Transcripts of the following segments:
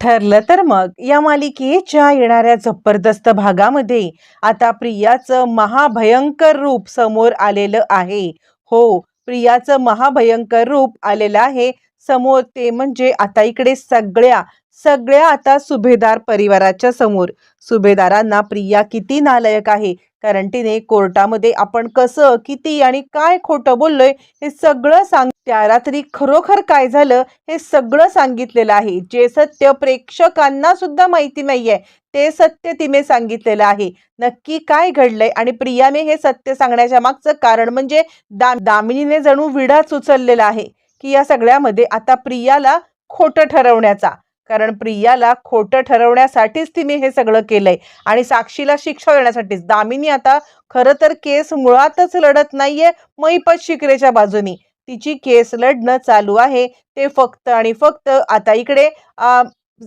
ठरलं तर मग या मालिकेच्या येणाऱ्या जबरदस्त भागामध्ये आता प्रियाचं महाभयंकर रूप समोर आलेलं आहे. हो प्रियाचं महाभयंकर रूप आलेलं आहे. समोर ते म्हणजे आता इकडे सगळ्या सगळ्या आता सुभेदार परिवाराच्या समोर. सुभेदारांना प्रिया किती नालायक आहे? कारण तिने कोर्टामध्ये आपण कसं किती आणि काय खोटं बोललोय हे सगळं सांग त्या रात्री खरोखर काय झालं हे सगळं सांगितलेलं आहे. जे सत्य प्रेक्षकांना सुद्धा माहिती नाहीये ते सत्य तिने सांगितलेलं आहे. नक्की काय घडलंय आणि प्रियाने हे सत्य सांगण्याच्या मागचं कारण म्हणजे दा दामिनीने जणू विडाच उचललेला आहे की या सगळ्यामध्ये आता प्रियाला खोटं ठरवण्याचा. कारण प्रियाला खोटं ठरवण्यासाठीच तिने हे सगळं केलंय. आणि साक्षीला शिक्षा देण्यासाठीच. दामिनी आता खरं तर केस मुळातच लढत नाहीये मैपत शिकरेच्या बाजूनी. तिची केस लढणं चालू आहे. ते फक्त आणि फक्त आता इकडे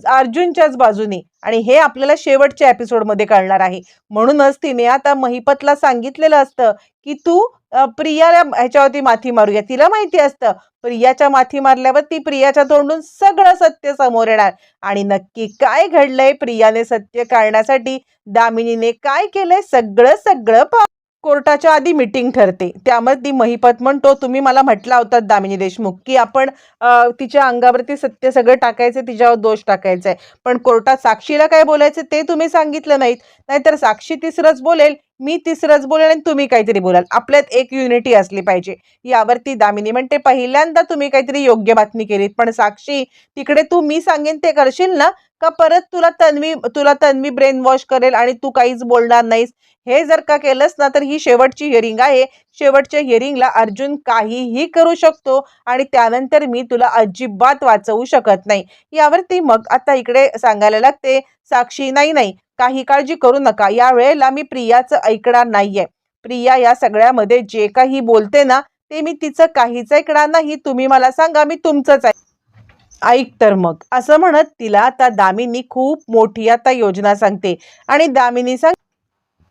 अर्जुनच्याच बाजूनी. आणि हे आपल्याला शेवटच्या एपिसोडमध्ये कळणार आहे. म्हणूनच तिने आता महिपतला सांगितलेलं असतं की तू प्रियाला ह्याच्यावरती माथी मारूया. तिला माहिती असतं प्रियाच्या माथी मारल्यावर ती प्रियाच्या तोंडून सगळं सत्य समोर येणार. आणि नक्की काय घडलंय प्रियाने सत्य काढण्यासाठी? दामिनीने काय केलंय? सगळं सगळं पा कोर्टाच्या आधी मीटिंग ठरते. त्यामध्ये ती महिपत म्हणतो तुम्ही मला म्हटला होता दामिनी देशमुख की आपण तिच्या अंगावरती सत्य सगळं टाकायचं तिच्यावर दोष टाकायचा आहे पण कोर्टात साक्षीला काय बोलायचं ते तुम्ही सांगितलं नाहीत. नाहीतर साक्षी तिसरंच बोलेल मी तिसरंच बोलेल आणि तुम्ही काहीतरी बोलाल. आपल्यात एक युनिटी असली पाहिजे. यावरती दामिनी म्हणते पहिल्यांदा तुम्ही काहीतरी योग्य बातमी केलीत पण साक्षी तिकडे तू मी सांगेन ते करशील ना? का परत तुला तन्वी तुला तन्वी ब्रेन वॉश करेल आणि तू काहीच बोलणार नाहीस? हे जर का केलंस ना तर ही शेवटची हिअरिंग आहे. शेवटच्या हिअरिंगला अर्जुन काहीही करू शकतो आणि त्यानंतर मी तुला अजिबात वाचवू शकत नाही. यावरती मग आता इकडे सांगायला लागते साक्षी नाही नाही काही काळजी करू नका. या वेळेला मी प्रियाचं ऐकणार नाहीये. प्रिया या सगळ्यामध्ये जे काही बोलते ना ते मी तिचं काहीच ऐकणार नाही. तुम्ही मला सांगा मी तुमचंच ऐक ऐक तर मग. असं म्हणत तिला आता दामिनी खूप मोठी आता योजना सांगते. आणि दामिनी सांग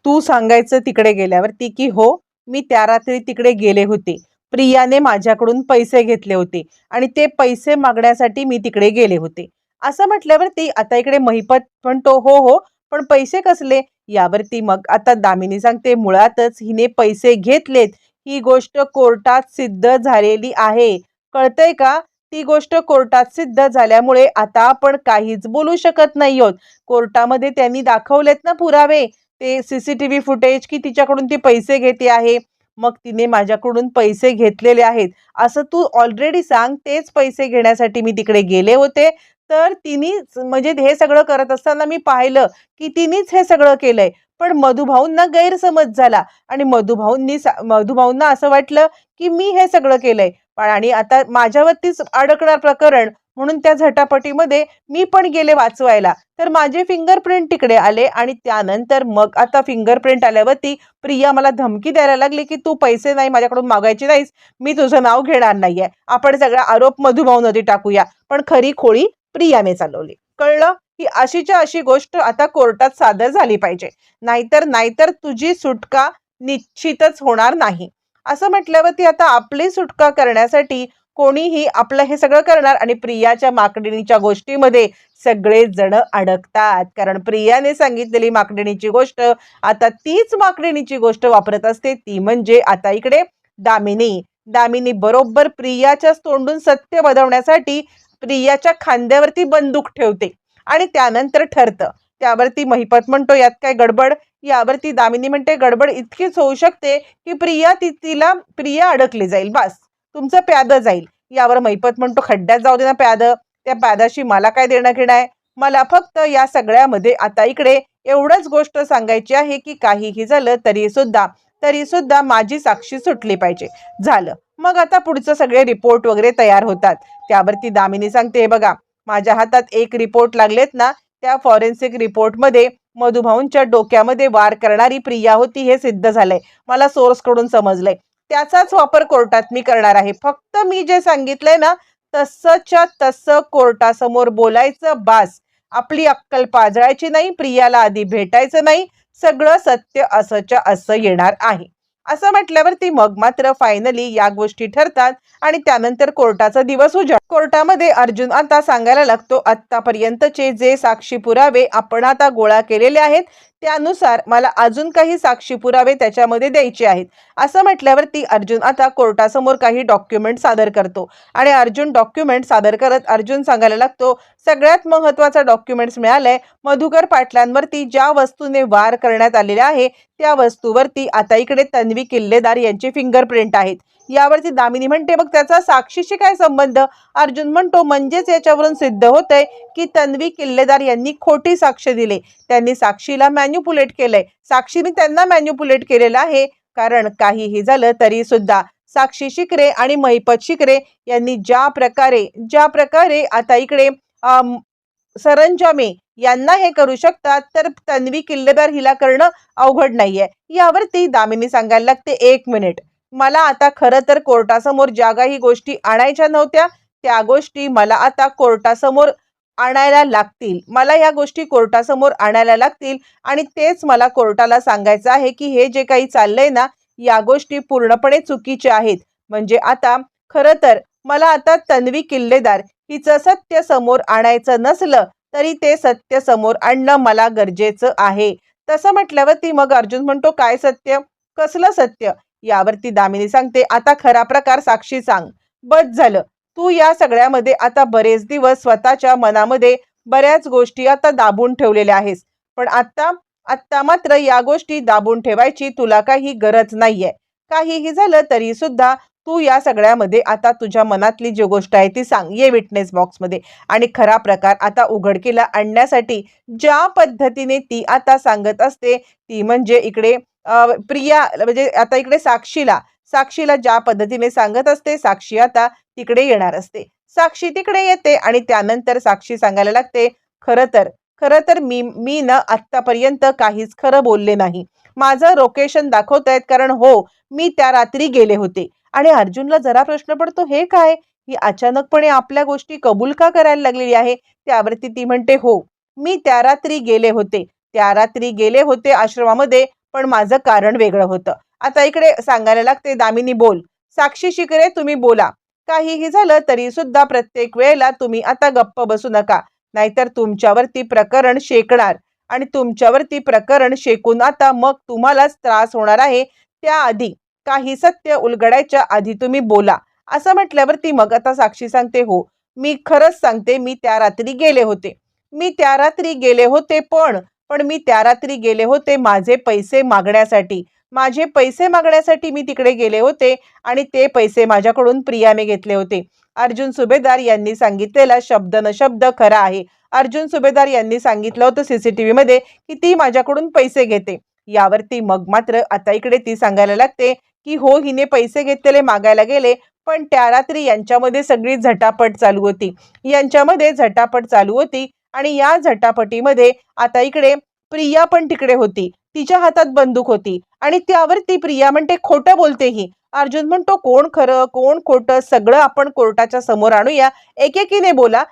तू सांगायचं तिकडे गेल्यावरती की हो मी त्या रात्री तिकडे गेले होते. प्रियाने माझ्याकडून पैसे घेतले होते आणि ते पैसे मागण्यासाठी मी तिकडे गेले होते. असं म्हटल्यावरती आता इकडे महिपत म्हणतो हो हो पण पैसे कसले? यावरती मग आता दामिनी सांगते मुळातच हिने पैसे घेतलेत. ही गोष्ट कोर्टात सिद्ध झालेली आहे. कळतंय का? ती गोष्ट कोर्टात सिद्ध झाल्यामुळे आता आपण काहीच बोलू शकत नाही आहोत. कोर्टामध्ये त्यांनी दाखवलेत ना पुरावे. ते सीसीटीव्ही फुटेज की तिच्याकडून ती पैसे घेते आहे. मग तिने माझ्याकडून पैसे घेतलेले आहेत. असं तू ऑलरेडी सांग तेच पैसे घेण्यासाठी मी तिकडे गेले होते. तर तिने म्हणजे हे सगळं करत असताना मी पाहिलं की तिनेच हे सगळं केलंय. पण मधुभाऊंना गैरसमज झाला. आणि मधुभाऊंनी सा- मधुभाऊंना असं वाटलं की मी हे सगळं केलंय. आणि आता माझ्यावरतीच अडकणार प्रकरण म्हणून त्या झटापटीमध्ये मी पण गेले वाचवायला. तर माझे फिंगरप्रिंट तिकडे आले आणि त्यानंतर मग आता फिंगरप्रिंट आल्यावरती प्रिया मला धमकी द्यायला लागली की तू पैसे नाही माझ्याकडून मागायचे नाहीस मी तुझं नाव घेणार नाहीये. आपण सगळा आरोप मधुभाऊ नदी टाकूया. पण खरी खोळी प्रियाने चालवली. कळलं? ही अशीच्या अशी गोष्ट आता कोर्टात सादर झाली पाहिजे. नाहीतर नाहीतर तुझी सुटका निश्चितच होणार नाही. असं म्हटल्यावरती आता आपली सुटका करण्यासाठी कोणीही आपलं हे सगळं करणार आणि प्रियाच्या माकडिणीच्या गोष्टीमध्ये सगळे जण अडकतात. कारण प्रियाने सांगितलेली माकडिणीची गोष्ट आता तीच माकडिणीची गोष्ट वापरत असते ती म्हणजे आता इकडे दामिनी. दामिनी बरोबर प्रियाच्याच तोंडून सत्य बदवण्यासाठी प्रियाच्या खांद्यावरती बंदूक ठेवते आणि त्यानंतर ठरतं. त्यावरती महिपत म्हणतो यात काय गडबड? यावरती दामिनी म्हणते गडबड इतकीच होऊ शकते की प्रिया ती तिला प्रिया अडकली जाईल बस. तुमचं प्याद जाईल. यावर महिपत म्हणतो खड्ड्यात जाऊ दे ना प्याद. त्या प्यादाशी मला काय देणं घेणं आहे? मला फक्त या सगळ्यामध्ये आता इकडे एवढंच गोष्ट सांगायची आहे की काहीही झालं तरी सुद्धा तरी सुद्धा माझी साक्षी सुटली पाहिजे. झालं. मग आता पुढचं सगळे रिपोर्ट वगैरे तयार होतात. त्यावरती दामिनी सांगते "हे बघा माझ्या हातात एक रिपोर्ट लागलेत ना त्या फॉरेन्सिक रिपोर्टमध्ये मधुभाऊंच्या डोक्यामध्ये वार करणारी प्रिया होती हे सिद्ध झालंय. मला सोर्सकडून समजलंय. त्याचाच वापर कोर्टात मी करणार आहे. फक्त मी जे सांगितलंय ना तसंच्या तसं कोर्टासमोर बोलायचं बास. आपली अक्कल पाजळायची नाही प्रियाला आधी भेटायचं नाही. सगळं सत्य असंच्या असं येणार आहे. असं म्हटल्यावरती मग मात्र फायनली या गोष्टी ठरतात आणि त्यानंतर कोर्टाचा दिवस उजाड कोर्टामध्ये अर्जुन आता सांगायला लागतो आतापर्यंतचे जे साक्षी पुरावे आपण आता गोळा केलेले आहेत त्यानुसार मला अजून काही साक्षी पुरावे त्याच्यामध्ये द्यायचे आहेत. असं म्हटल्यावरती अर्जुन आता कोर्टासमोर काही डॉक्युमेंट सादर करतो. आणि अर्जुन डॉक्युमेंट सादर करत अर्जुन सांगायला लागतो सगळ्यात महत्त्वाचा डॉक्युमेंट्स मिळालंय. मधुकर पाटलांवरती ज्या वस्तूने वार करण्यात आलेला आहे त्या वस्तूवरती आता इकडे तन्वी किल्लेदार यांचे फिंगरप्रिंट आहेत. यावरती दामिनी म्हणते मग त्याचा साक्षीशी काय संबंध अर्जुन म्हणतो म्हणजेच याच्यावरून सिद्ध होतंय की तन्वी किल्लेदार यांनी खोटी साक्ष दिले. त्यांनी साक्षीला मॅन्युपुलेट केलंय. साक्षीने त्यांना मॅन्युपुलेट केलेलं आहे. कारण काहीही झालं तरी सुद्धा साक्षी शिकरे आणि महिपत शिकरे यांनी ज्या प्रकारे ज्या प्रकारे आता इकडे सरंजामे यांना हे करू शकतात तर तन्वी किल्लेदार हिला करणं अवघड नाहीये. यावरती दामिनी सांगायला लागते एक मिनिट. मला आता खरं तर कोर्टासमोर ज्या काही गोष्टी आणायच्या नव्हत्या. त्या गोष्टी मला आता कोर्टासमोर आणायला लागतील. मला या गोष्टी कोर्टासमोर आणायला लागतील आणि तेच मला कोर्टाला सांगायचं आहे की हे जे काही चाललंय ना या गोष्टी पूर्णपणे चुकीच्या आहेत. म्हणजे आता खरं तर मला आता तन्वी किल्लेदार हिचं सत्य समोर आणायचं नसलं तरी ते सत्य समोर आणणं मला गरजेचं आहे. तसं म्हटल्यावरती मग अर्जुन म्हणतो काय सत्य? कसलं सत्य? यावरती दामिनी सांगते आता खरा प्रकार साक्षी सांग. बस झालं. तू या सगळ्यामध्ये आता बरेच दिवस स्वतःच्या मनामध्ये बऱ्याच गोष्टी आता दाबून ठेवलेल्या आहेस. पण आत्ता आत्ता मात्र या गोष्टी दाबून ठेवायची तुला काही गरज नाहीये. काहीही झालं तरी सुद्धा तू या सगळ्यामध्ये आता तुझ्या मनातली जी गोष्ट आहे ती सांग. ये विटनेस बॉक्समध्ये आणि खरा प्रकार आता उघडकीला आणण्यासाठी ज्या पद्धतीने ती आता सांगत असते ती म्हणजे इकडे प्रिया म्हणजे आता इकडे साक्षीला. साक्षीला ज्या पद्धतीने सांगत असते साक्षी आता तिकडे येणार असते. साक्षी तिकडे येते आणि त्यानंतर साक्षी सांगायला लागते खरं तर खरं तर मी मी ना आत्तापर्यंत काहीच खरं बोलले नाही. माझं लोकेशन दाखवत आहेत कारण हो मी त्या रात्री गेले होते. आणि अर्जुनला जरा प्रश्न पडतो हे काय? ही अचानकपणे आपल्या गोष्टी कबूल का करायला लागलेली आहे? त्यावरती ती म्हणते हो मी त्या रात्री गेले होते. त्या रात्री गेले होते आश्रमामध्ये पण माझं कारण वेगळं होतं. आता इकडे सांगायला लागते दामिनी बोल. साक्षी शिकरे तुम्ही बोला. काहीही झालं तरी सुद्धा प्रत्येक वेळेला तुम्ही आता गप्प बसू नका. नाहीतर तुमच्यावरती प्रकरण शेकणार. आणि तुमच्यावरती प्रकरण शेकून आता मग तुम्हालाच त्रास होणार आहे. त्याआधी काही सत्य उलगडायच्या आधी तुम्ही बोला. असं म्हटल्यावरती मग आता साक्षी सांगते हो मी खरंच सांगते मी त्या रात्री गेले होते. मी त्या रात्री गेले होते पण पण मी त्या रात्री गेले होते माझे पैसे मागण्यासाठी. माझे पैसे मागण्यासाठी मी तिकडे गेले होते आणि ते पैसे माझ्याकडून प्रियाने घेतले होते. अर्जुन सुभेदार यांनी सांगितलेला शब्द न शब्द खरा आहे. अर्जुन सुभेदार यांनी सांगितलं होतं सीसीटीव्ही मध्ये की ती माझ्याकडून पैसे घेते. यावरती मग मात्र आता इकडे ती सांगायला लागते की हो हिने पैसे घेतलेले मागायला गेले पण त्या रात्री यांच्यामध्ये सगळी झटापट चालू होती. यांच्यामध्ये झटापट चालू होती आणि या झटापटीमध्ये आता इकडे प्रिया पण तिकडे होती. तिच्या हातात बंदूक होती. आणि त्यावर ती प्रिया म्हणते खोटं बोलतेही अर्जुन म्हणतो कोण खरं कोण खोटं सगळं आपण कोर्टाच्या समोर आणूया. एकेकीने बोला.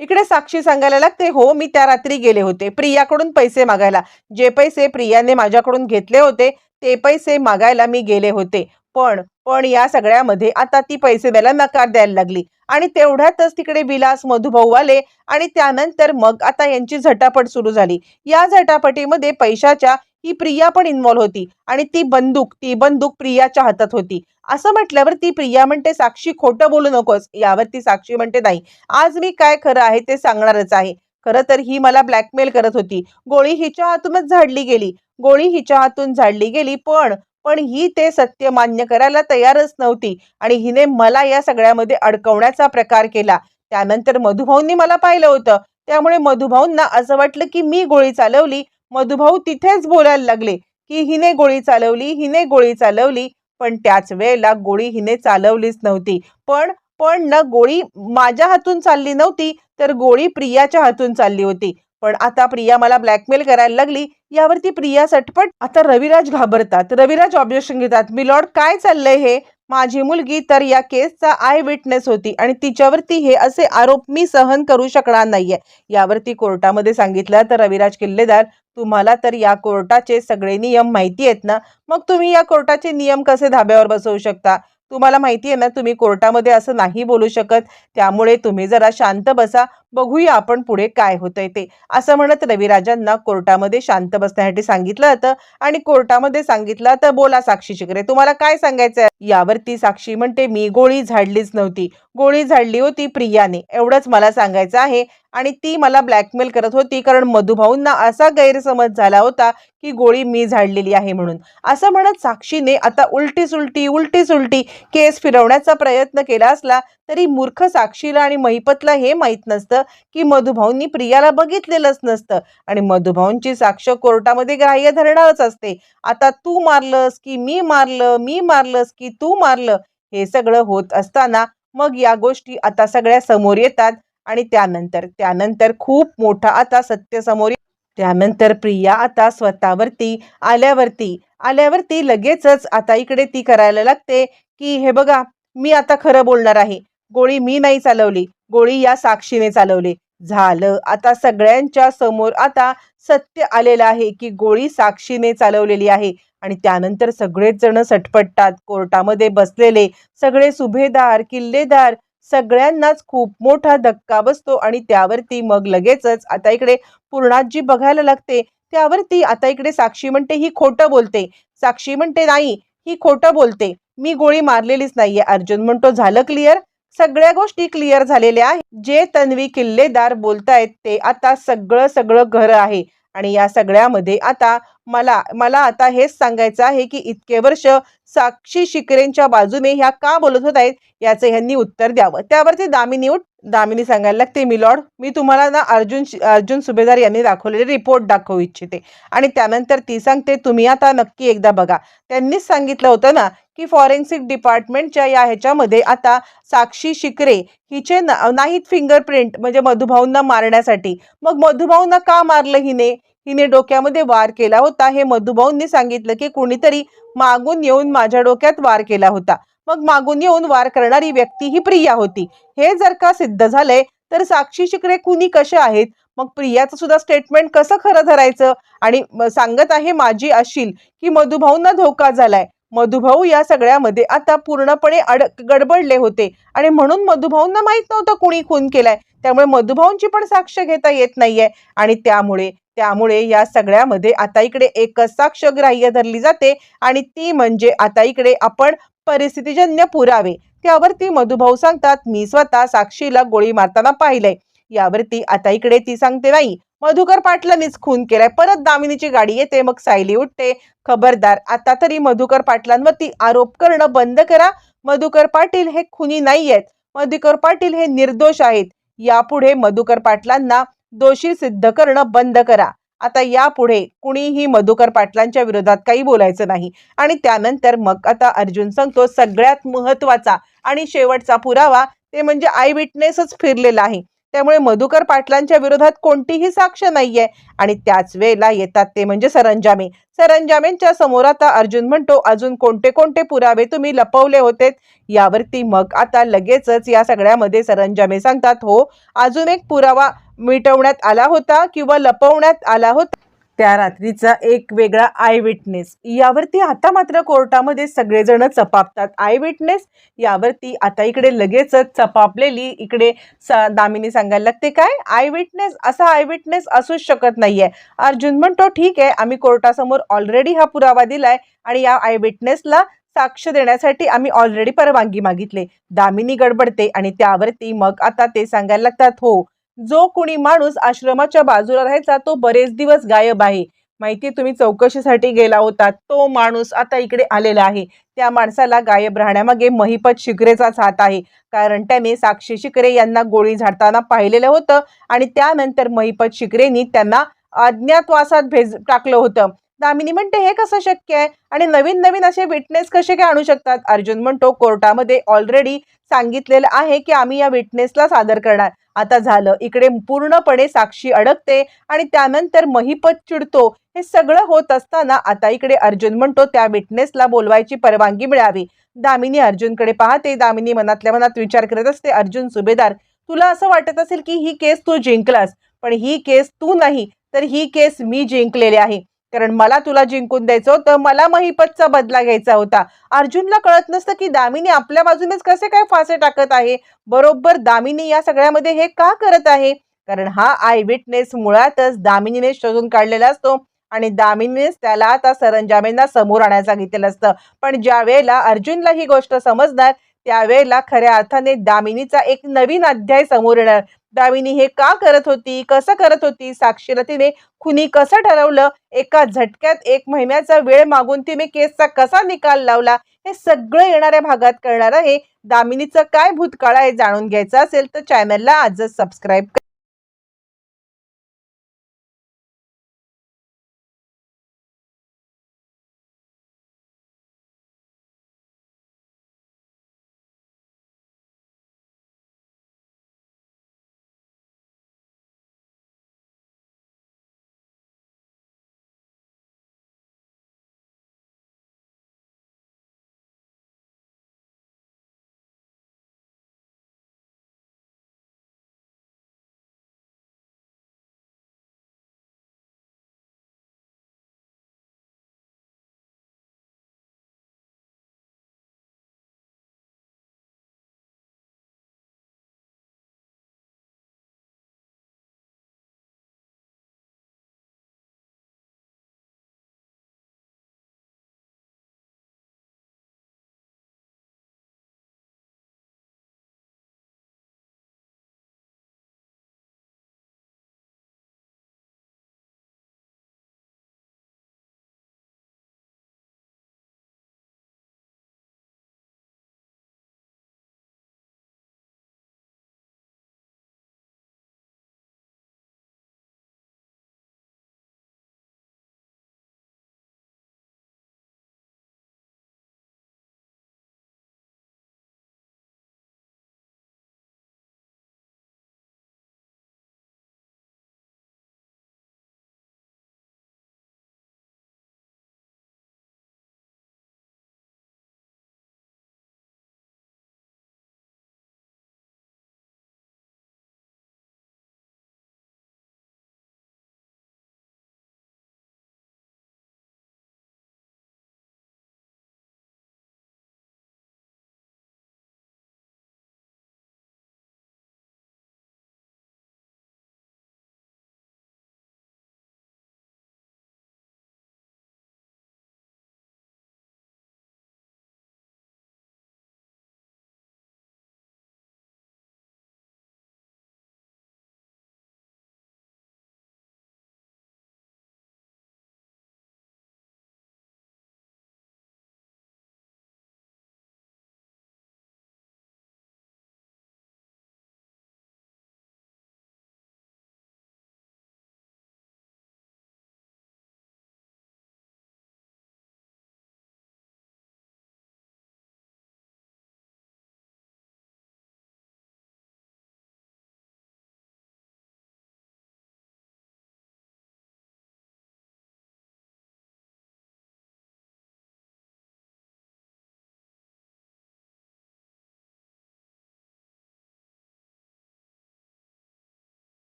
इकडे साक्षी सांगायला लागते हो मी त्या रात्री गेले होते. प्रियाकडून पैसे मागायला. जे पैसे प्रियाने माझ्याकडून घेतले होते ते पैसे मागायला मी गेले होते. पण पण या सगळ्यामध्ये आता ती पैसे द्यायला नकार द्यायला लागली. आणि तेवढ्यातच तिकडे विलास मधुभाऊ आले. आणि त्यानंतर मग आता यांची झटापट सुरू झाली. या झटापटीमध्ये पैशाच्या ही प्रिया पण इन्व्हॉल्व होती. आणि ती बंदूक ती बंदूक प्रियाच्या हातात होती. असं म्हटल्यावर ती प्रिया म्हणते साक्षी खोटं बोलू नकोस. यावरती साक्षी म्हणते नाही. आज मी काय खरं आहे ते सांगणारच आहे. खरं तर ही मला ब्लॅकमेल करत होती. गोळी हिच्या हातूनच झाडली गेली. गोळी हिच्या हातून झाडली गेली पण पण ही ते सत्य मान्य करायला तयारच नव्हती. आणि हिने मला या सगळ्यामध्ये अडकवण्याचा प्रकार केला. त्यानंतर मधुभाऊंनी मला पाहिलं होतं. त्यामुळे मधुभाऊंना असं वाटलं की मी गोळी चालवली मधुभाऊ तिथेच बोलायला लागले की हिने गोळी चालवली हिने गोळी चालवली पण त्याच वेळेला गोळी हिने चालवलीच नव्हती. पण पण न गोळी माझ्या हातून चालली नव्हती तर गोळी प्रियाच्या हातून चालली होती. पण आता प्रिया मला ब्लॅकमेल करायला लागली यावरती प्रिया सटपट. आता रविराज घाबरतात. रविराज ऑब्जेक्शन घेतात. मिलॉर्ड काय चाललंय हे? माझी मुलगी तर या केसचा आय विटनेस होती आणि तिच्यावरती हे असे आरोप मी सहन करू शकणार नाहीये. यावरती कोर्टामध्ये सांगितलं तर रविराज किल्लेदार तुम्हाला तर या कोर्टाचे सगळे नियम माहिती आहेत ना? मग तुम्ही या कोर्टाचे नियम कसे धाब्यावर बसवू शकता? तुम्हाला माहिती आहे ना तुम्ही कोर्टामध्ये असं नाही बोलू शकत. त्यामुळे तुम्ही जरा शांत बसा. बघूया आपण पुढे काय होतंय ते. असं म्हणत रविराजांना कोर्टामध्ये शांत बसण्यासाठी सांगितलं जातं आणि कोर्टामध्ये सांगितलं तर बोला साक्षी शिकरे तुम्हाला काय सांगायचं आहे यावरती साक्षी म्हणते मी गोळी झाडलीच नव्हती. गोळी झाडली होती प्रियाने. एवढंच मला सांगायचं आहे. आणि ती मला ब्लॅकमेल करत होती कारण मधुभाऊंना असा गैरसमज झाला होता की गोळी मी झाडलेली आहे म्हणून. असं म्हणत साक्षीने आता उलटी सुलटी उलटी सुलटी केस फिरवण्याचा प्रयत्न केला असला तरी मूर्ख साक्षीला आणि महिपतला हे माहीत नसतं. की मधुभाऊंनी प्रियाला बघितलेलंच नसतं. आणि मधुभाऊंची साक्ष कोर्टामध्ये ग्राह्य धरणारच असते. आता तू मारलंस की मी मारलं मी मारलंस की तू मारलं हे सगळं होत असताना मग या गोष्टी आता सगळ्या समोर येतात. आणि त्यानंतर त्यानंतर खूप मोठा आता सत्य समोर ये- त्यानंतर प्रिया आता स्वतःवरती आल्यावरती आल्यावरती लगेचच आता इकडे ती करायला लागते की हे बघा मी आता खरं बोलणार आहे. गोळी मी नाही चालवली गोळी या साक्षीने चालवली. झालं. आता सगळ्यांच्या समोर आता सत्य आलेलं आहे की गोळी साक्षीने चालवलेली आहे. आणि त्यानंतर सगळेच जण सटपटतात. कोर्टामध्ये बसलेले सगळे सुभेदार किल्लेदार सगळ्यांनाच खूप मोठा धक्का बसतो आणि त्यावरती मग लगेचच आता इकडे पूर्णाजी बघायला लागते. त्यावरती आता इकडे साक्षी म्हणते ही खोटं बोलते. साक्षी म्हणते नाही ही खोटं बोलते. मी गोळी मारलेलीच नाहीये. अर्जुन म्हणतो झालं क्लिअर सगळ्या गोष्टी क्लिअर झालेल्या जे तन्वी किल्लेदार बोलतायत ते आता सगळं सगळं घर आहे. आणि या सगळ्यामध्ये आता मला मला आता हेच सांगायचं आहे की इतके वर्ष साक्षी शिकरेंच्या बाजूने ह्या का बोलत होत आहेत याचं ह्यांनी उत्तर द्यावं. त्यावरती दामिनी उठ दामिनी सांगायला लागते मिलॉर्ड मी तुम्हाला ना अर्जुन अर्जुन सुभेदार यांनी दाखवलेले रिपोर्ट दाखवू इच्छिते. आणि त्यानंतर ती सांगते तुम्ही आता नक्की एकदा बघा. त्यांनीच सांगितलं होतं ना की फॉरेन्सिक डिपार्टमेंटच्या या ह्याच्यामध्ये आता साक्षी शिकरे हिचे ना- नाहीत फिंगरप्रिंट म्हणजे मधुभाऊंना मारण्यासाठी. मग मधुभाऊंना का मारलं हिने? तिने डोक्यामध्ये वार केला होता. हे मधुभाऊंनी सांगितलं की कुणीतरी मागून येऊन माझ्या डोक्यात वार केला होता. मग मागून येऊन वार करणारी व्यक्ती ही प्रिया होती. हे जर का सिद्ध झालंय तर साक्षी शिकरे कुणी कसे आहेत? मग प्रियाचं सुद्धा स्टेटमेंट कसं खरं धरायचं? आणि सांगत आहे माझी अशील की मधुभाऊंना धोका झालाय. मधुभाऊ या सगळ्यामध्ये आता पूर्णपणे अड गडबडले होते. आणि म्हणून मधुभाऊंना माहीत नव्हतं कुणी खून केलाय. त्यामुळे मधुभाऊंची पण साक्ष घेता येत नाहीये. आणि त्यामुळे त्यामुळे या सगळ्यामध्ये आता इकडे एकच साक्ष ग्राह्य धरली जाते आणि ती म्हणजे आता इकडे आपण परिस्थितीजन्य पुरावे. त्यावरती मधुभाऊ सांगतात मी स्वतः साक्षीला गोळी मारताना पाहिलंय. यावरती आता इकडे ती सांगते नाही मधुकर पाटलांनीच खून केलाय. परत दामिनीची गाडी येते मग सायली उठते. खबरदार आता तरी मधुकर पाटलांवरती आरोप करणं बंद करा. मधुकर पाटील हे खुनी नाही आहेत मधुकर पाटील हे निर्दोष आहेत. यापुढे मधुकर पाटलांना दोषी सिद्ध करणं बंद करा. आता यापुढे कुणीही मधुकर पाटलांच्या विरोधात काही बोलायचं नाही. आणि त्यानंतर मग आता अर्जुन सांगतो सगळ्यात महत्त्वाचा आणि शेवटचा पुरावा ते म्हणजे आय विटनेसच फिरलेला आहे. त्यामुळे मधुकर पाटलांच्या विरोधात कोणतीही साक्ष नाहीये. आणि त्याच वेळेला येतात ते म्हणजे सरंजामे. सरंजामेंच्या समोर आता अर्जुन म्हणतो अजून कोणते कोणते पुरावे तुम्ही लपवले होते यावरती मग आता लगेचच या सगळ्यामध्ये सरंजामे सांगतात हो अजून एक पुरावा मिटवण्यात आला होता किंवा लपवण्यात आला होता. त्या रात्रीचा एक वेगळा आय विटनेस. यावरती आता मात्र कोर्टामध्ये सगळेजण चपापतात. आय विटनेस यावरती आता इकडे लगेचच चपापलेली इकडे सा दामिनी सांगायला लागते काय? Eye witness? असा आय विटनेस असूच शकत नाहीये. अर्जुन म्हणतो ठीक आहे आम्ही कोर्टासमोर ऑलरेडी हा पुरावा दिलाय आणि या आय विटनेसला साक्ष देण्यासाठी आम्ही ऑलरेडी परवानगी मागितली. दामिनी गडबडते आणि त्यावरती मग आता ते सांगायला लागतात हो जो कुणी माणूस आश्रमाच्या बाजूला राहायचा तो बरेच दिवस गायब आहे. माहिती तुम्ही चौकशीसाठी गेला होता तो माणूस आता इकडे आलेला आहे. त्या माणसाला गायब राहण्यामागे महिपत शिकरेचाच हात आहे. कारण त्याने साक्षी शिकरे यांना गोळी झाडताना पाहिलेलं होतं आणि त्यानंतर महिपत शिकरेनी त्यांना अज्ञातवासात भेज टाकलं होतं. दामिनी म्हणते हे कसं शक्य आहे? आणि नवीन नवीन असे विटनेस कसे काय आणू शकतात? अर्जुन म्हणतो कोर्टामध्ये ऑलरेडी सांगितलेलं आहे की आम्ही या विटनेसला सादर करणार. आता झालं. इकडे पूर्णपणे साक्षी अडकते आणि त्यानंतर महिपत चिडतो. हे सगळं होत असताना आता इकडे अर्जुन म्हणतो त्या विटनेसला बोलवायची परवानगी मिळावी. दामिनी अर्जुनकडे पाहते. दामिनी मनातल्या मनात विचार करत असते अर्जुन सुभेदार तुला असं वाटत असेल की ही केस तू जिंकलास पण ही केस तू नाही तर ही केस मी जिंकलेली आहे. कारण मला तुला जिंकून द्यायचं होतं मला महिपतचा बदला घ्यायचा होता. अर्जुनला कळत नसतं की दामिनी आपल्या बाजूनेच कसे काय फासे टाकत आहे. बरोबर दामिनी या सगळ्यामध्ये हे का करत आहे? कारण हा आय विटनेस मुळातच दामिनीने शोधून काढलेला असतो आणि दामिनीनेच त्याला आता सरंजामेंना समोर आणायला सांगितलेलं असतं. पण ज्या वेळेला अर्जुनला ही गोष्ट समजणार त्यावेळेला खऱ्या अर्थाने दामिनीचा एक नवीन अध्याय समोर येणार. दामिनी हे का करत होती? कसं करत होती? साक्षीला तिने खुनी कसं ठरवलं? एका झटक्यात एक महिन्याचा वेळ मागून तिने केसचा कसा निकाल लावला? हे सगळं येणाऱ्या भागात करणार आहे. दामिनीचं काय भूतकाळ आहे जाणून घ्यायचं असेल तर चॅनलला आजच सबस्क्राईब